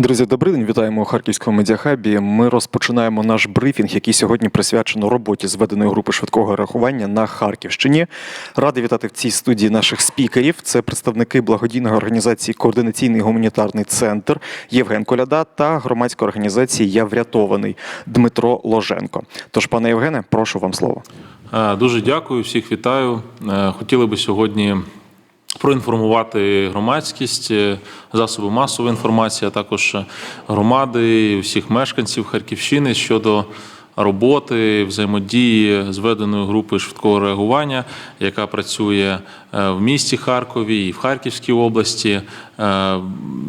Друзі, добрий день. Вітаємо у Харківському медіахабі. Ми розпочинаємо наш брифінг, який сьогодні присвячено роботі зведеної групи швидкого реагування на Харківщині. Радий вітати в цій студії наших спікерів. Це представники благодійної організації Координаційний гуманітарний центр Євген Коляда та громадської організації Я врятований Дмитро Ложенко. Тож, пане Євгене, прошу вам слово. Е, Дуже дякую, всіх вітаю. Е, Хотіли би сьогодні проінформувати громадськість, е, засоби масової інформації, а також громади, і всіх мешканців Харківщини щодо роботи, взаємодії зведеної групи швидкого реагування, яка працює е, в місті Харкові і в Харківській області. Е,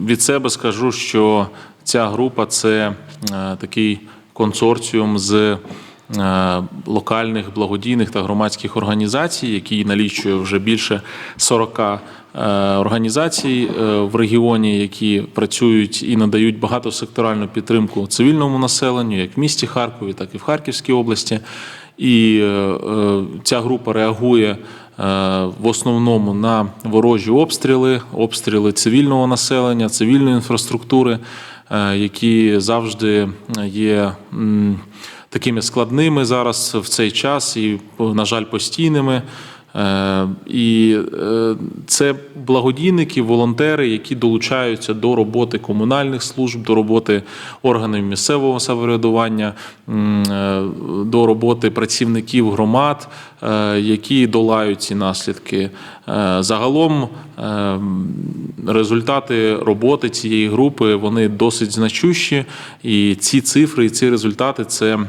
Від себе скажу, що ця група це такий консорціум з локальних благодійних та громадських організацій, які налічує вже більше 40 е, організацій е, в регіоні, які працюють і надають багатосекторальну підтримку цивільному населенню, як в місті Харкові, так і в Харківській області. І е, е, ця група реагує е, в основному на ворожі обстріли, обстріли цивільного населення, цивільної інфраструктури, е, які завжди є такими складними зараз в цей час і, на жаль, постійними. Е, І е, це благодійники, волонтери, які долучаються до роботи комунальних служб, до роботи органів місцевого самоврядування, е, до роботи працівників громад, які долають ці наслідки. Загалом результати роботи цієї групи вони досить значущі, і ці цифри, і ці результати це.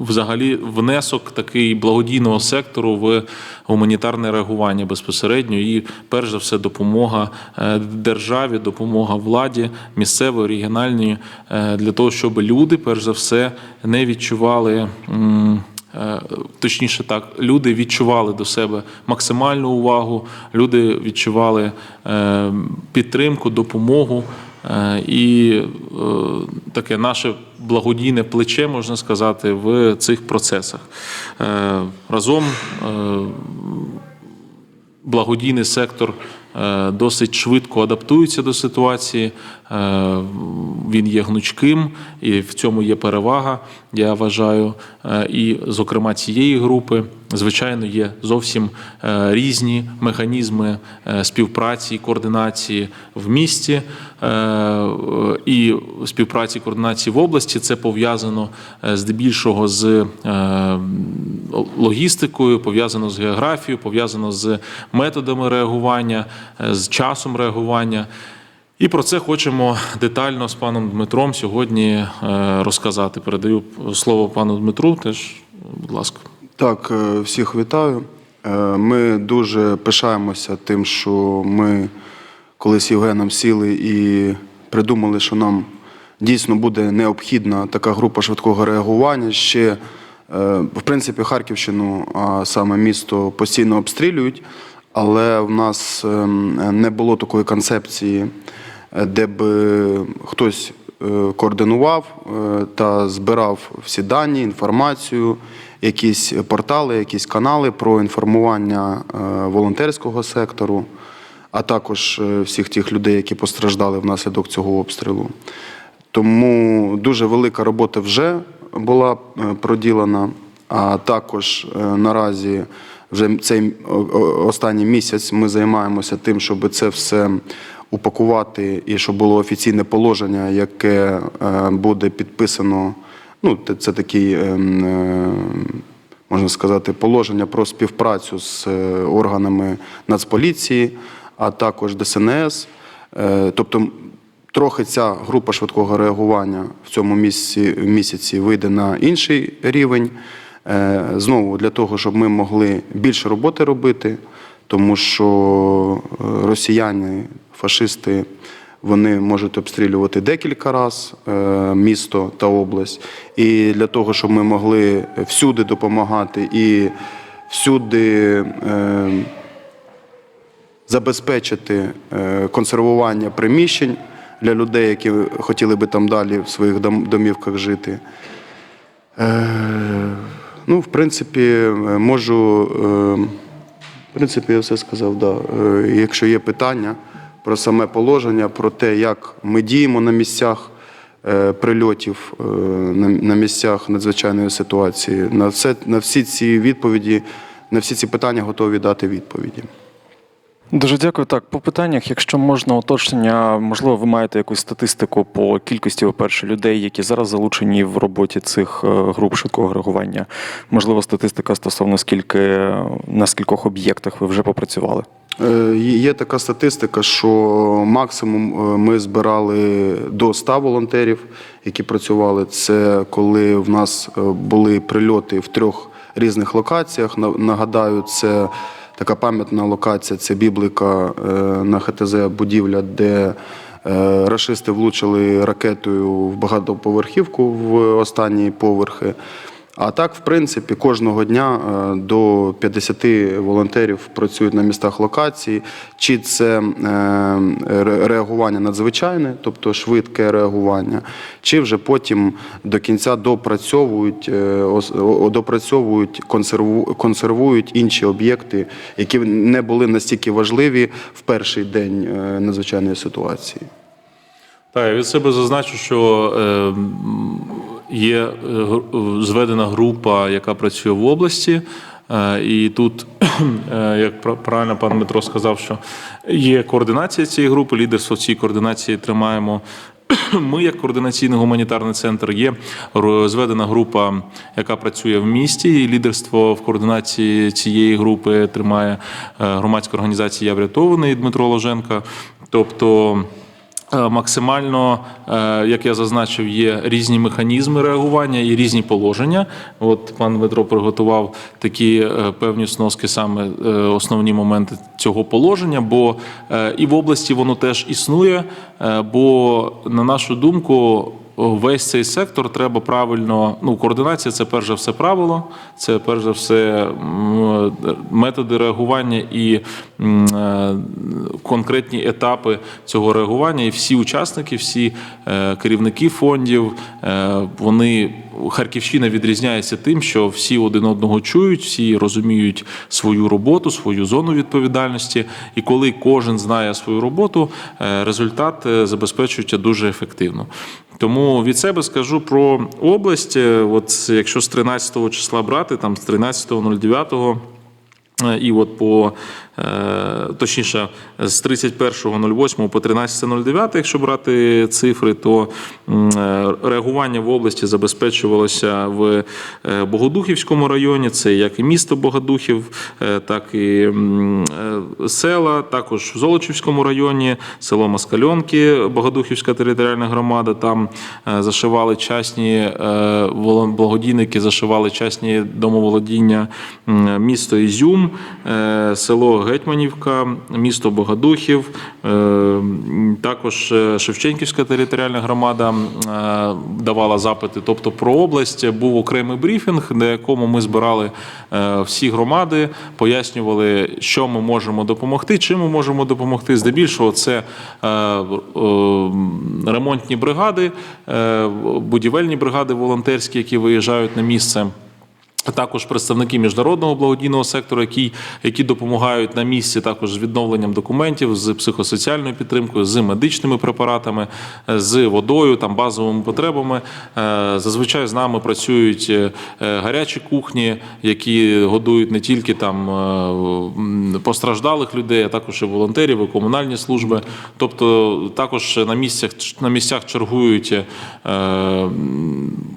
Взагалі, внесок такий благодійного сектору в гуманітарне реагування безпосередньо, і перш за все, допомога е, державі, допомога владі місцевої, регіональній, е, для того, щоб люди, перш за все, не відчували. е, Точніше, так, люди відчували до себе максимальну увагу, люди відчували підтримку, допомогу. Е, І е, таке наше благодійне плече, можна сказати, в цих процесах. Е, Разом благодійний сектор досить швидко адаптується до ситуації. Е, Він є гнучким, і в цьому є перевага, я вважаю. Е, І, зокрема, цієї групи, звичайно, є зовсім е, різні механізми співпраці координації в місті і співпраці координації в області. Це пов'язано здебільшого з логістикою, пов'язано з географією, пов'язано з методами реагування, з часом реагування. І про це хочемо детально з паном Дмитром сьогодні е, розказати. Передаю слово пану Дмитру. Теж, будь ласка. Так, е, всіх вітаю. Е, Ми дуже пишаємося тим, що ми колись Євгеном сіли і придумали, що нам дійсно буде необхідна така група швидкого реагування. Ще, в принципі, Харківщину, а саме місто, постійно обстрілюють, але в нас ем, не було такої концепції, де б хтось е, координував е, та збирав всі дані, інформацію, якісь портали, якісь канали про інформування е, волонтерського сектору, а також е, всіх тих людей, які постраждали внаслідок цього обстрілу. Тому дуже велика робота вже була е, проділена, а також е, наразі вже цей останній місяць ми займаємося тим, щоб це все упакувати і щоб було офіційне положення, яке е, буде підписано. Ну, це такий, ем, е, можна сказати, положення про співпрацю з е, органами Нацполіції, а також ДСНС. Тобто трохи ця група швидкого реагування в цьому місяці вийде на інший рівень. Е, Знову для того, щоб ми могли більше роботи робити, тому що е, росіяни, фашисти, вони можуть обстрілювати декілька разів місто та область. І для того, щоб ми могли всюди допомагати і всюди. е, забезпечити е, консервування приміщень для людей, які хотіли би там далі в своїх домівках жити. Ну, в принципі, е, можу. е, В принципі, я все сказав. Да. Е, Якщо є питання, про саме положення, про те, як ми діємо на місцях прильотів, на місцях надзвичайної ситуації. На, все, на всі ці відповіді, на всі ці питання готові дати відповіді. Дуже дякую. Так, по питаннях, якщо можна уточнення, можливо, ви маєте якусь статистику по кількості, по-перше, людей, які зараз залучені в роботі цих е, груп швидкого реагування. Можливо, статистика стосовно скільки на скількох об'єктах ви вже попрацювали. Е, є- така статистика, що максимум е, ми збирали до 100 волонтерів, які працювали. Це коли в нас були прильоти в трьох різних локаціях. На- Нагадаю, це така пам'ятна локація це біблика е, на ХТЗ будівля, де расисти рашисти влучили ракетою в багатоповерхівку в останні поверхи. А так, в принципі, кожного дня е, до 50 волонтерів працюють на містах локації. Чи це е, реагування надзвичайне, тобто швидке реагування, чи вже потім до кінця допрацьовують, е, допрацьовують, консервують інші об'єкти, які не були настільки важливі в перший день надзвичайної ситуації. Так, я від себе зазначу, що є е, зведена група, яка працює в області. Е, І тут, е, як пра- правильно пан Дмитро сказав, що є координація цієї групи, лідерство в цій координації тримаємо. Ми, як координаційний гуманітарний центр, є зведена група, яка працює в місті. І лідерство в координації цієї групи тримає е, громадська організація Я врятований Дмитро Ложенко. Тобто. Е, Максимально, е, як я зазначив, є різні механізми реагування і різні положення. От пан Дмитро приготував такі е, певні сноски, саме основні моменти цього положення, бо і в області воно теж існує. Бо, на нашу думку, весь цей сектор треба правильно. Ну, координація це перш за все правило, це перш за все методи реагування і е, конкретні етапи цього реагування. І всі учасники, всі е, керівники фондів, е, вони Харківщина відрізняється тим, що всі один одного чують, всі розуміють свою роботу, свою зону відповідальності. І коли кожен знає свою роботу, результат забезпечується дуже ефективно. Тому від себе скажу про область. Е, От якщо з 13 числа брати, там з 13.09 Е, І от по точніше з 31.08 по 13.09, якщо брати цифри, то е, реагування в області забезпечувалося в е, Богодухівському районі. Це як і місто Богодухів, е, так і е, села, також в Золочівському районі, село Москальонки, Богодухівська територіальна громада. Там е, зашивали частні е, благодійники, зашивали частні домоволодіння місто Ізюм, е, село Гетьманівка, місто Богодухів, е, також е, Шевченківська територіальна громада е, давала запити. Тобто про область був окремий брифінг, на якому ми збирали всі громади, пояснювали, що ми можемо допомогти, чим ми можемо допомогти. Здебільшого це ремонтні бригади, будівельні бригади волонтерські, які виїжджають на місце. Також представники міжнародного благодійного сектору, які, які допомагають на місці також з відновленням документів, з психосоціальною підтримкою, з медичними препаратами, е, з водою, там базовими потребами. Е, Зазвичай з нами працюють е, гарячі кухні, які годують не тільки там постраждалих людей, а також і волонтерів, і комунальні служби. Тобто також на місцях на місцях чергують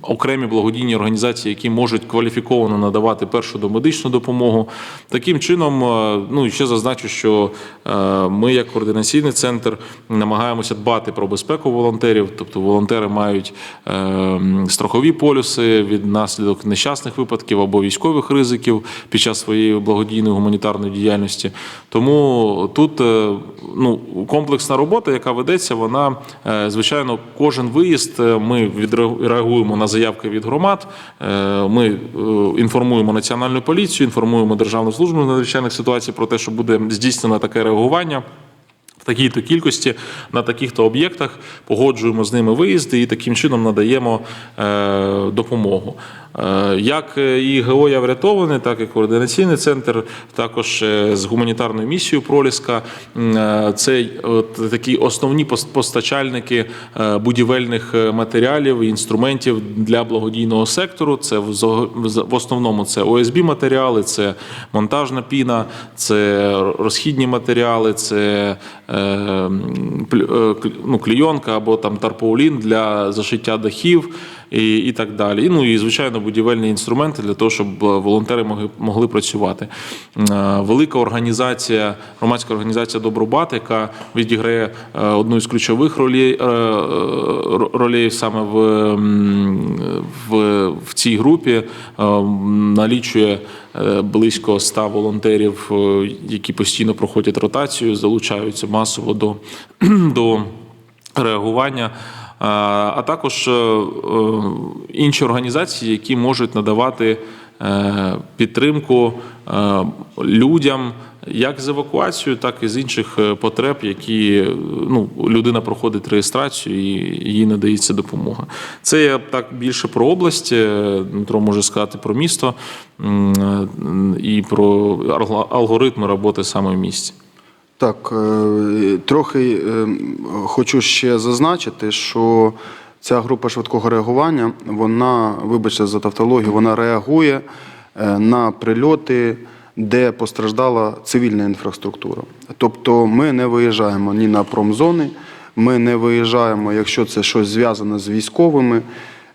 окремі благодійні організації, які можуть кваліфіковано надавати першу домедичну допомогу. Таким чином, е, ну і ще зазначу, що е, ми, як координаційний центр, намагаємося дбати про безпеку волонтерів. Тобто волонтери мають е, страхові полюси від наслідок нещасних випадків або військових ризиків під час своєї благодійної гуманітарної діяльності. Тому тут ну, комплексна робота, яка ведеться, вона звичайно, кожен виїзд ми відреагуємо на заявки від громад. Ми інформуємо національну поліцію, інформуємо Державну службу надзвичайних ситуацій про те, що буде здійснено таке реагування. В такій-то кількості на таких-то об'єктах, погоджуємо з ними виїзди і таким чином надаємо е, допомогу. Е, Як і ГО «Я врятований, так і координаційний центр, також е, з гуманітарною місією Проліска. е, Це такі основні пос- постачальники е, будівельних е, матеріалів і інструментів для благодійного сектору. Це в основному це ОСБ матеріали, це монтажна піна, це розхідні матеріали, це е, м, плю- е, ну, клійонка або там тарпаулін для зашиття дахів і, і так далі. І, ну і звичайно будівельні інструменти для того, щоб е, волонтери могли, могли працювати. Е, Велика організація, громадська організація Добробат, яка відіграє е, одну із ключових ролей, ролей саме в, в, в цій групі, налічує близько 100 волонтерів, які постійно проходять ротацію, залучаються масово до, до реагування. А також е, е, інші організації, які можуть надавати е, підтримку людям як з евакуацією, так і з інших потреб, які ну, людина проходить реєстрацію і їй надається допомога. Це я так більше про область. Дмитро може сказати про місто і про алго- алгоритми роботи саме в місті. Так, е, трохи е, хочу ще зазначити, що ця група швидкого реагування, вона, вибачте за тавтологію, вона реагує е, на прильоти, де постраждала цивільна інфраструктура. Тобто ми не виїжджаємо ні на промзони, ми не виїжджаємо, якщо це щось зв'язане з військовими.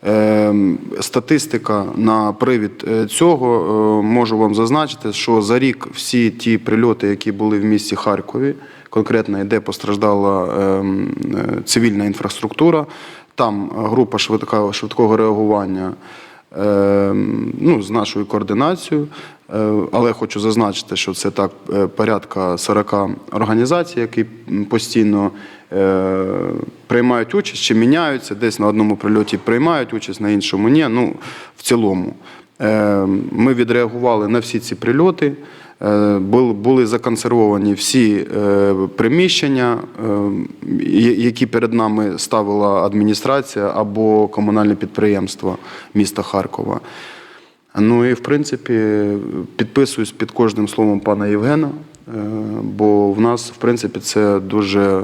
Ем, Статистика на привід е, цього е, можу вам зазначити, що за рік всі ті прильоти, які були в місті Харкові, конкретно де постраждала ем, е, цивільна інфраструктура, там група швидкого реагування ем, ну, з нашою координацією. Але хочу зазначити, що це так порядка 40 організацій, які постійно приймають участь чи міняються. Десь на одному прильоті приймають участь, на іншому ні. Ну, в цілому. Е, Ми відреагували на всі ці прильоти. Е, Були, законсервовані всі е, приміщення, е, які перед нами ставила адміністрація або комунальне підприємство міста Харкова. Ну і в принципі підписуюсь під кожним словом пана Євгена, е, бо в нас, в принципі, це дуже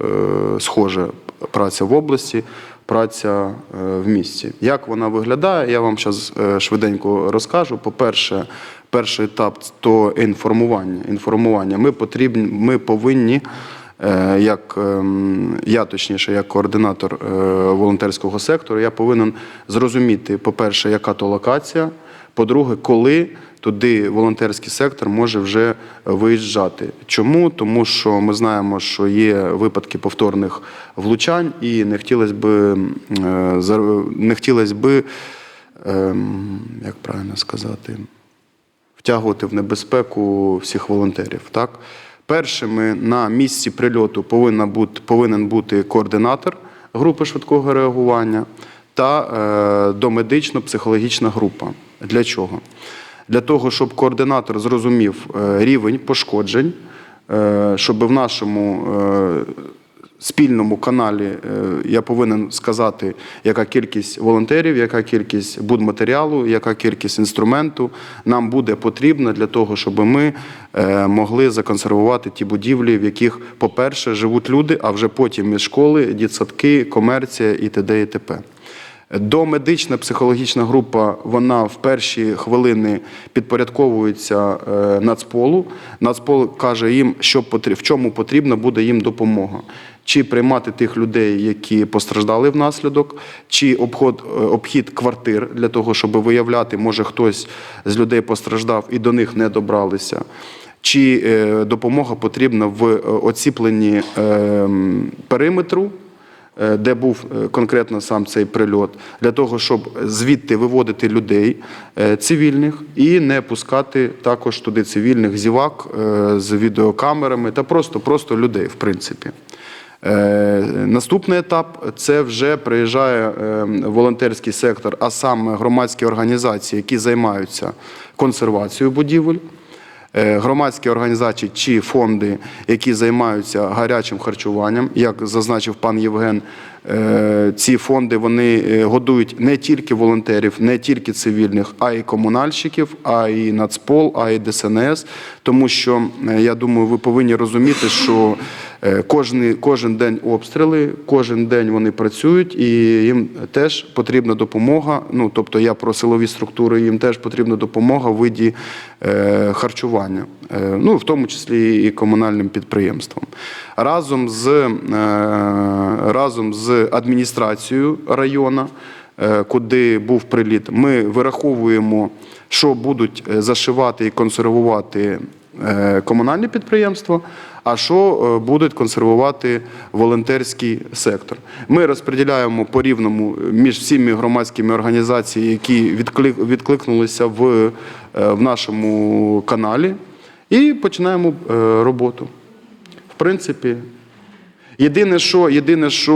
е, схожа праця в області, праця е, в місті. Як вона виглядає, я вам зараз швиденько розкажу. По-перше, перший етап то інформування. Інформування. Ми потрібні, ми повинні. Е, Як ем, я точніше, як координатор е, волонтерського сектору, я повинен зрозуміти, по-перше, яка то локація, по-друге, коли туди волонтерський сектор може вже виїжджати. Чому? Тому що ми знаємо, що є випадки повторних влучань, і не хотілося би, е, не хотілося би, ем, як правильно сказати, втягувати в небезпеку всіх волонтерів. Так? Першими на місці прильоту повинна бути, повинен бути координатор групи швидкого реагування та е, домедично-психологічна група. Для чого? Для того, щоб координатор зрозумів е, рівень пошкоджень, е, щоб в нашому е, спільному каналі я повинен сказати, яка кількість волонтерів, яка кількість будматеріалу, яка кількість інструменту нам буде потрібна для того, щоб ми могли законсервувати ті будівлі, в яких, по-перше, живуть люди, а вже потім і школи, дітсадки, комерція і т.д. і т.п. Домедична психологічна група, вона в перші хвилини підпорядковується е, Нацполу. Нацпол каже їм, що потр- в чому потрібна буде їм допомога. Чи приймати тих людей, які постраждали внаслідок, чи обход, е, обхід квартир для того, щоб виявляти, може хтось з людей постраждав і до них не добралися. Чи е, допомога потрібна в оціпленні периметру, де був е, конкретно сам цей прильот, для того, щоб звідти виводити людей е, цивільних і не пускати також туди цивільних зівак е, з відеокамерами та просто, просто людей, в принципі. Е, Наступний етап це вже приїжджає е, волонтерський сектор, а саме громадські організації, які займаються консервацією будівель. Е, громадські організації чи фонди, які займаються гарячим харчуванням, як зазначив пан Євген. е, Ці фонди вони е, годують не тільки волонтерів, не тільки цивільних, а й комунальщиків, а й Нацпол, а й ДСНС. Тому що я думаю, ви повинні розуміти, що кожен, кожен день обстріли, кожен день вони працюють, і їм теж потрібна допомога. Ну тобто, я про силові структури, їм теж потрібна допомога в виді е, харчування, е, ну в тому числі і комунальним підприємствам. Разом з, е, разом з адміністрацією району, е, куди був приліт, ми вираховуємо, що будуть е, зашивати і консервувати е, комунальні підприємства, а що е, будуть консервувати волонтерський сектор. Ми розподіляємо по рівному між всіми громадськими організаціями, які відклик- відкликнулися в, е, в нашому каналі, і починаємо е, роботу. В принципі, Єдине, що, єдине, що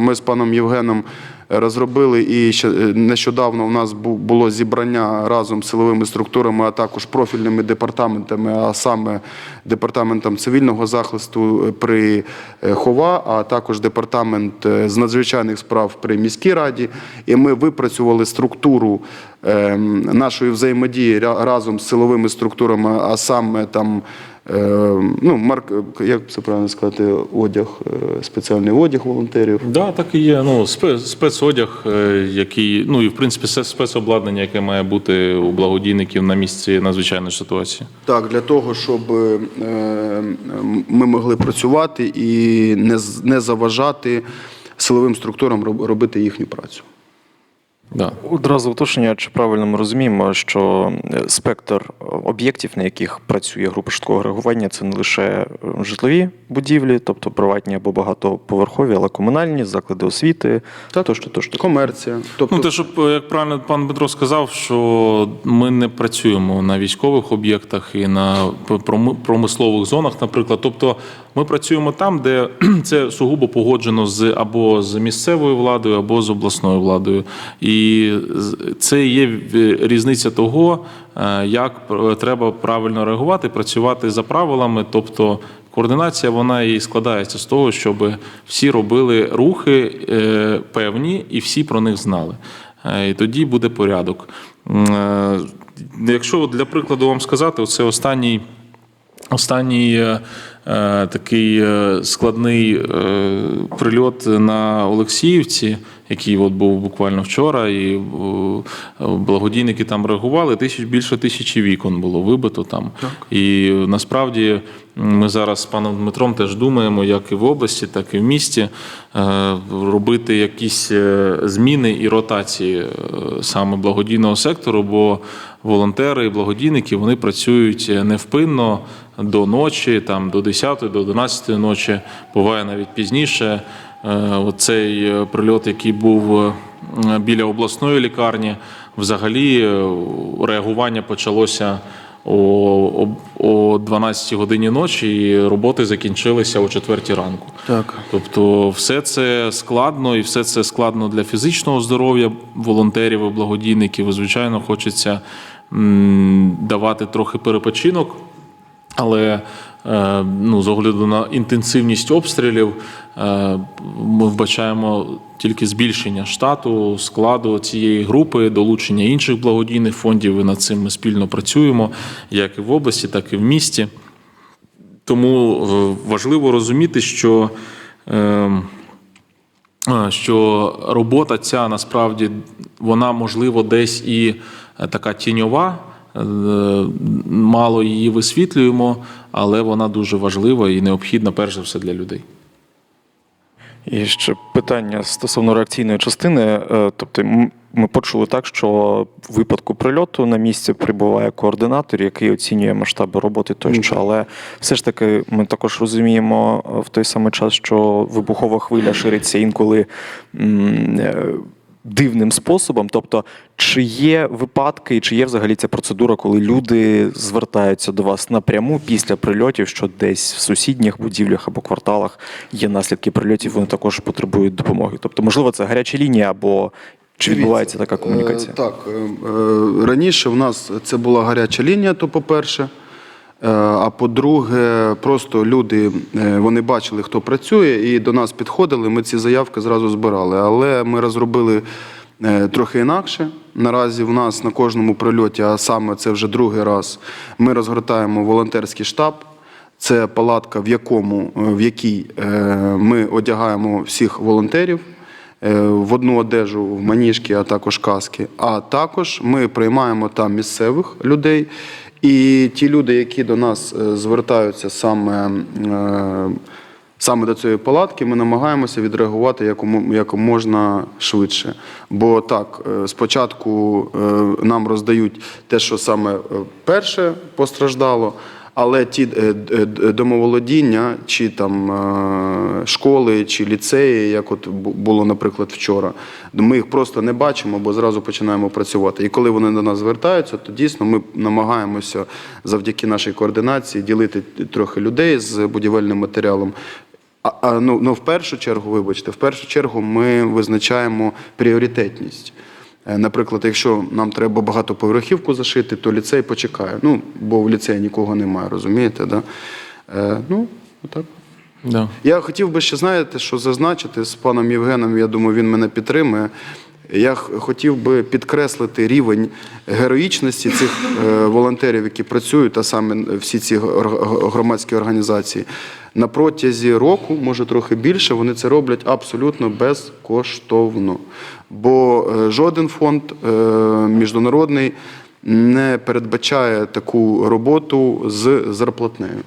е, ми з паном Євгеном розробили, і ще е, нещодавно у нас було зібрання разом з силовими структурами, а також профільними департаментами, а саме департаментом цивільного захисту е, при е, ХОВА, а також департамент з надзвичайних справ при міській раді. І ми випрацювали структуру е, нашої взаємодії разом з силовими структурами, а саме там. Е, ну, марк, як це правильно сказати, одяг, е, спеціальний одяг волонтерів. Да, так і є. Ну, спе- спецодяг, е, який, ну і в принципі все спецобладнання, яке має бути у благодійників на місці надзвичайної ситуації. Так, для того, щоб ми могли працювати і не, заважати силовим структурам роб- робити їхню працю. Да. Одразу уточнення, чи правильно ми розуміємо, що е, спектр об'єктів, на яких працює група швидкого реагування, це не лише е, житлові будівлі, тобто приватні або багатоповерхові, але комунальні, заклади освіти, Так. тощо, тощо. Комерція. Тобто, Ну, те, щоб, як правильно пан Дмитро сказав, що ми не працюємо на військових об'єктах і на пром- промислових зонах, наприклад. Тобто ми працюємо там, де це сугубо погоджено з або з місцевою владою, або з обласною владою. І це є різниця того, е, як треба правильно реагувати, працювати за правилами. Тобто Координація вона і складається з того, щоб всі робили рухи е, певні і всі про них знали. Е, І тоді буде порядок. Якщо для прикладу вам сказати, це останній. Останній такий е, складний е, прильот на Олексіївці, який от був буквально вчора, і е, благодійники там реагували. Тисяч більше тисячі вікон було вибито там. І е, насправді ми зараз з паном Дмитром теж думаємо, як і в області, так і в місті, е, робити якісь е, зміни і ротації е, саме благодійного сектору, бо волонтери і благодійники вони працюють невпинно до ночі, там до 10, до 11 ночі, буває навіть пізніше. Е, Оцей е, прильот, який був е, біля обласної лікарні, взагалі реагування почалося о, о, о 12 годині ночі, і роботи закінчилися о 4 ранку. Так. Тобто, все це складно, і все це складно для фізичного здоров'я волонтерів і благодійників. Звичайно, хочеться давати трохи перепочинок. Але е, ну, з огляду на інтенсивність обстрілів е, ми вбачаємо тільки збільшення штату, складу цієї групи, долучення інших благодійних фондів. І над цим ми спільно працюємо, як і в області, так і в місті. Тому е, важливо розуміти, що, е, е, що робота ця насправді вона можливо десь і така тіньова. Е, Мало її висвітлюємо, але вона дуже важлива і необхідна перш за все для людей. І ще питання стосовно реакційної частини. Е, Тобто, ми почули так, що в випадку прильоту на місці прибуває координатор, який оцінює масштаби роботи тощо. Але все ж таки ми також розуміємо е, в той самий час, що вибухова хвиля шириться інколи. Дивним способом, тобто, чи є випадки, і чи є взагалі ця процедура, коли люди звертаються до вас напряму після прильотів, що десь в сусідніх будівлях або кварталах є наслідки прильотів, вони також потребують допомоги. Тобто, можливо, це гаряча лінія, або чи відбувається така комунікація? Е, Так, е, е, раніше в нас це була гаряча лінія, то по-перше. Е, А по-друге, просто люди е, вони бачили, хто працює, і до нас підходили. Ми ці заявки зразу збирали. Але ми розробили е, трохи інакше. Наразі в нас на кожному прильоті, а саме це вже другий раз, ми розгортаємо волонтерський штаб. Це палатка, в якому в якій ми одягаємо всіх волонтерів в одну одежу, в маніжки, а також каски. А також ми приймаємо там місцевих людей. І ті люди, які до нас е, звертаються саме, е, саме до цієї палатки, ми намагаємося відреагувати як можна швидше. Бо так, е, спочатку нам роздають те, що саме перше постраждало. Але ті е, д- д- домоволодіння, чи там е, школи, чи ліцеї, як от було, наприклад, вчора, ми їх просто не бачимо, бо зразу починаємо працювати. І коли вони до нас звертаються, то дійсно ми намагаємося завдяки нашій координації ділити трохи людей з будівельним матеріалом. А ну, ну в першу чергу, вибачте, в першу чергу ми визначаємо пріоритетність. Е, Наприклад, якщо нам треба багатоповерхівку зашити, то ліцей почекає. Ну, бо в ліцеї нікого немає, розумієте? Да? Е, ну, отак. Да. Я хотів би ще, знаєте, що зазначити з паном Євгеном, я думаю, він мене підтримує. Я хотів би підкреслити рівень героїчності цих е, волонтерів, які працюють, а саме всі ці громадські організації. На протязі року, може трохи більше, вони це роблять абсолютно безкоштовно. Бо е, жоден фонд е, міжнародний не передбачає таку роботу з зарплатнею.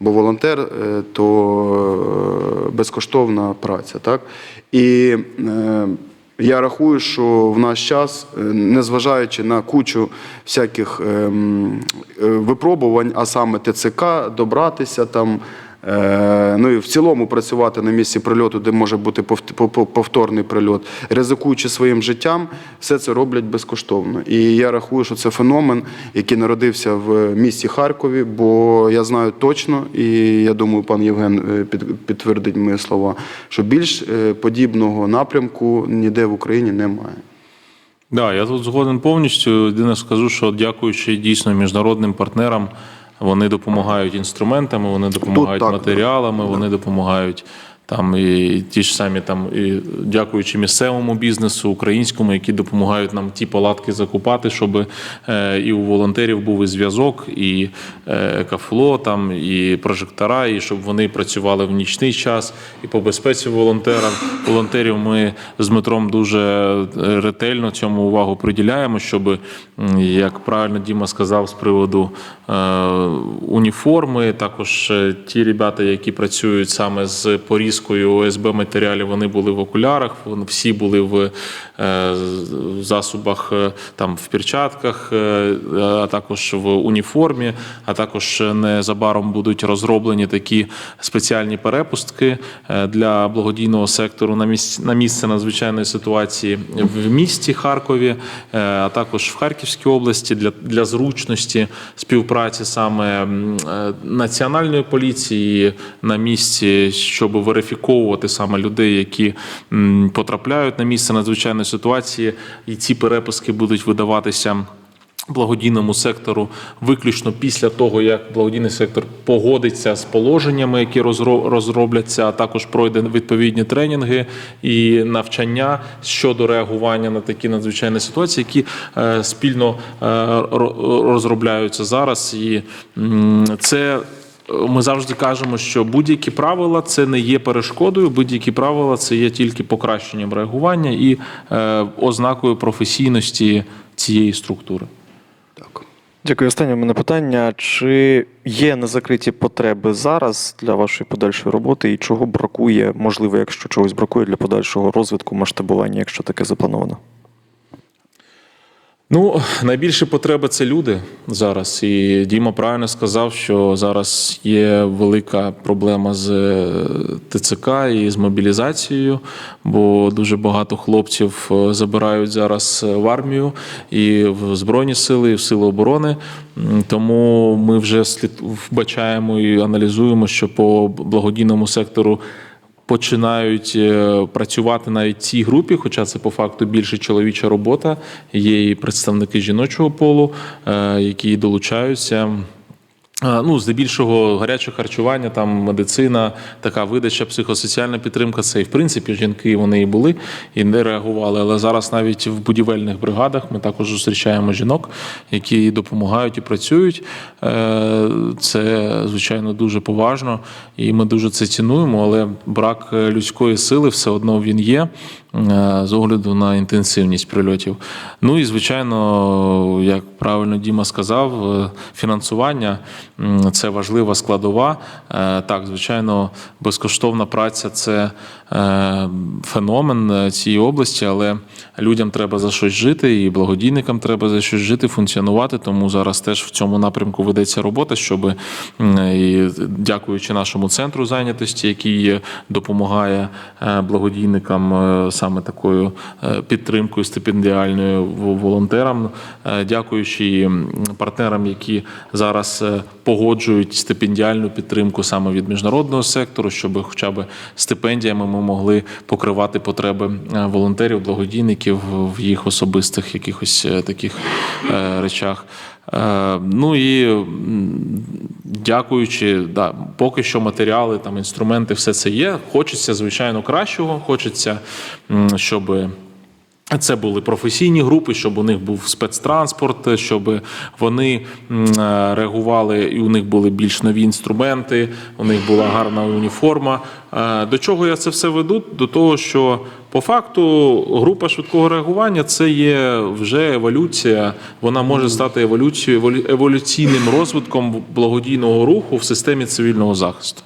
Бо волонтер е, то безкоштовна праця. Так? І я рахую, що в наш час, незважаючи на кучу всяких ем, випробувань, а саме ТЦК, добратися там. Е, Ну і в цілому працювати на місці прильоту, де може бути повт- пов- пов- повторний прильот, ризикуючи своїм життям, все це роблять безкоштовно. І я рахую, що це феномен, який народився в місті Харкові, бо я знаю точно, і я думаю, пан Євген е, підтвердить мої слова, що більш е, подібного напрямку ніде в Україні немає. Да, я тут згоден повністю. Єдине скажу, що дякуючи дійсно міжнародним партнерам, вони допомагають інструментами, вони допомагають матеріалами, вони допомагають там і ті ж самі там, і дякуючи місцевому бізнесу, українському, які допомагають нам ті палатки закупати, щоб е, і у волонтерів був і зв'язок, і е, кафло, там, і прожектора, і щоб вони працювали в нічний час. І по безпеці волонтерам, волонтерів ми з Дмитром дуже е, ретельно цьому увагу приділяємо, щоб, як правильно Діма сказав, з приводу уніформи, також ті ребята, які працюють саме з порізкою ОСБ матеріалів, вони були в окулярах, вони всі були в е, засобах, е, там в перчатках, е, а також в уніформі, а також незабаром будуть розроблені такі спеціальні перепустки для благодійного сектору на місці на місце надзвичайної ситуації в місті Харкові, а також в Харківській області для, для зручності співпраці саме національної поліції на місці, щоб верифіковувати саме людей, які потрапляють на місце надзвичайної ситуації, і ці переписки будуть видаватися благодійному сектору виключно після того, як благодійний сектор погодиться з положеннями, які розро- розробляться, а також пройде відповідні тренінги і навчання щодо реагування на такі надзвичайні ситуації, які е, спільно е, розробляються зараз. І це. Ми завжди кажемо, що будь-які правила це не є перешкодою, будь-які правила це є тільки покращенням реагування і е, ознакою професійності цієї структури. Так. Дякую. Останнє в мене питання: чи є незакриті потреби зараз для вашої подальшої роботи, і чого бракує, можливо, якщо чогось бракує для подальшого розвитку, масштабування, якщо таке заплановано? Ну, найбільші потреби це люди зараз. І Діма правильно сказав, що зараз є велика проблема з е, ТЦК і з мобілізацією, бо дуже багато хлопців е, забирають зараз в армію і в Збройні сили, і в сили оборони. Тому ми вже слід вбачаємо і аналізуємо, що по благодійному сектору починають е, працювати навіть цій групі, хоча це по факту більше чоловіча робота. Є і представники жіночого полу, е, які долучаються. Ну, здебільшого гаряче харчування, там медицина, така видача, психосоціальна підтримка. Це і в принципі жінки вони і були і не реагували. Але зараз навіть в будівельних бригадах ми також зустрічаємо жінок, які допомагають і працюють. Е, Це звичайно дуже поважно, і ми дуже це цінуємо. Але брак е, людської сили все одно він є з огляду на інтенсивність прильотів. Ну і звичайно, як правильно Діма сказав, е, фінансування це важлива складова. Е, Так, звичайно, безкоштовна праця це е, феномен е, цієї області, але людям треба за щось жити, і благодійникам треба за щось жити, функціонувати. Тому зараз теж в цьому напрямку ведеться робота, щоб і дякуючи нашому центру зайнятості, який е, допомагає е, благодійникам е, саме такою е, підтримкою стипендіальною волонтерам, е, дякуючи партнерам, які зараз е, погоджують стипендіальну підтримку саме від міжнародного сектору, щоб хоча б стипендіями ми могли покривати потреби волонтерів, благодійників в їх особистих якихось таких речах. Е, Ну і дякуючи, да, поки що матеріали, там інструменти, все це є. Хочеться, звичайно, кращого. Хочеться, щоб. Це були професійні групи, щоб у них був спецтранспорт, щоб вони е, реагували, і у них були більш нові інструменти, у них була гарна уніформа. Е, До чого я це все веду? До того, що по факту група швидкого реагування це є вже еволюція. Вона може стати еволюцією еволю- еволюційним розвитком благодійного руху в системі цивільного захисту.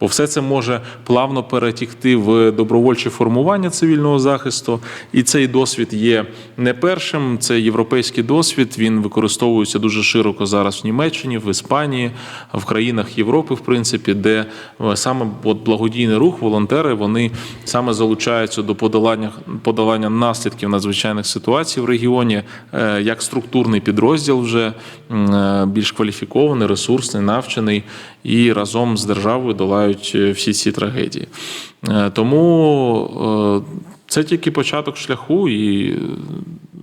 Бо все це може плавно перетікти в добровольче формування цивільного захисту, і цей досвід є не першим. Це європейський досвід. Він використовується дуже широко зараз в Німеччині, в Іспанії, в країнах Європи, в принципі, де е, саме от благодійний рух, волонтери, вони саме залучаються до подолання подолання наслідків надзвичайних ситуацій в регіоні, е, як структурний підрозділ вже е, більш кваліфікований, ресурсний, навчений, і разом з державою долають е, всі ці трагедії. Е, Тому е, це тільки початок шляху, і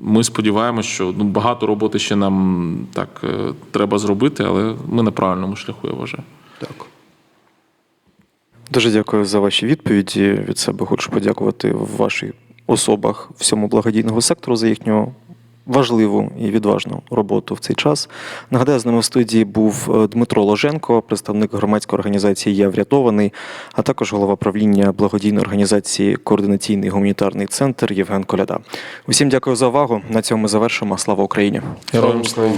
ми сподіваємося, що ну, багато роботи ще нам так треба зробити, але ми на правильному шляху, я вважаю. Дякую. Дуже дякую за ваші відповіді. Від себе хочу подякувати в ваших особах всьому благодійного сектору за їхню важливу і відважну роботу в цей час. Нагадаю, з нами в студії був е, Дмитро Ложенко, представник громадської організації Я врятований, а також голова правління благодійної організації Координаційний гуманітарний центр Євген Коляда. Усім дякую за увагу. На цьому ми завершимо. Слава Україні! Героям слава!